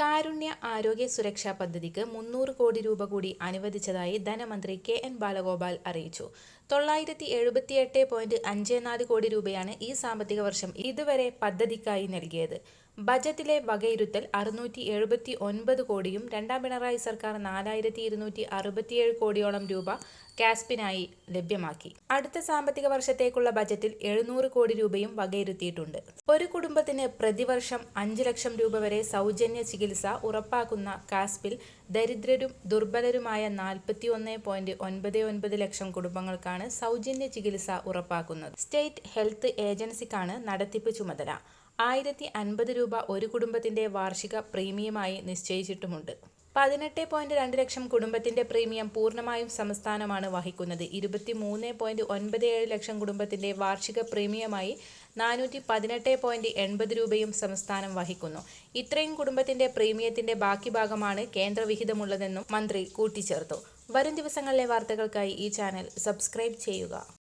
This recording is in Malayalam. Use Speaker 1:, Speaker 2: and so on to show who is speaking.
Speaker 1: കാരുണ്യ ആരോഗ്യ സുരക്ഷാ പദ്ധതിക്ക് മുന്നൂറ് കോടി രൂപ കൂടി അനുവദിച്ചതായി ധനമന്ത്രി കെ എൻ ബാലഗോപാൽ അറിയിച്ചു. തൊള്ളായിരത്തി എഴുപത്തിയെട്ട് പോയിന്റ് അഞ്ച് നാല് കോടി രൂപയാണ് ഈ സാമ്പത്തിക വർഷം ഇതുവരെ പദ്ധതിക്കായി നൽകിയത്. ബജറ്റിലെ വകയിരുത്തൽ അറുന്നൂറ്റി എഴുപത്തി ഒൻപത് കോടിയും രണ്ടാം പിണറായി സർക്കാർ നാലായിരത്തി ഇരുന്നൂറ്റി അറുപത്തിയേഴ് കോടിയോളം രൂപ കാസ്പിനായി ലഭ്യമാക്കി. അടുത്ത സാമ്പത്തിക വർഷത്തേക്കുള്ള ബജറ്റിൽ എഴുന്നൂറ് കോടി രൂപയും വകയിരുത്തിയിട്ടുണ്ട്. ഒരു കുടുംബത്തിന് പ്രതിവർഷം അഞ്ച് ലക്ഷം രൂപ വരെ സൗജന്യ ചികിത്സ ഉറപ്പാക്കുന്ന കാസ്പിൽ ദരിദ്രരും ദുർബലരുമായ നാൽപ്പത്തി ഒന്ന് പോയിന്റ് ഒൻപത് ഒൻപത് ലക്ഷം കുടുംബങ്ങൾക്കാണ് സൗജന്യ ചികിത്സ ഉറപ്പാക്കുന്നത്. സ്റ്റേറ്റ് ഹെൽത്ത് ഏജൻസിക്കാണ് നടത്തിപ്പ് ചുമതല. ആയിരത്തി അൻപത് രൂപ ഒരു കുടുംബത്തിന്റെ വാർഷിക പ്രീമിയമായി നിശ്ചയിച്ചിട്ടുമുണ്ട്. പതിനെട്ട് പോയിന്റ് രണ്ട് ലക്ഷം കുടുംബത്തിന്റെ പ്രീമിയം പൂർണമായും സംസ്ഥാനമാണ് വഹിക്കുന്നത്. ഇരുപത്തി മൂന്ന് പോയിന്റ് ഒൻപത് ഏഴ് ലക്ഷം കുടുംബത്തിന്റെ വാർഷിക പ്രീമിയമായി നാനൂറ്റി പതിനെട്ട് പോയിന്റ് എൺപത് രൂപയും സംസ്ഥാനം വഹിക്കുന്നു. ഇത്രയും കുടുംബത്തിന്റെ പ്രീമിയത്തിന്റെ ബാക്കി ഭാഗമാണ് കേന്ദ്രവിഹിതമുള്ളതെന്നും മന്ത്രി കൂട്ടിച്ചേർത്തു. വരും ദിവസങ്ങളിലെ വാർത്തകൾക്കായി ഈ ചാനൽ സബ്സ്ക്രൈബ് ചെയ്യുക.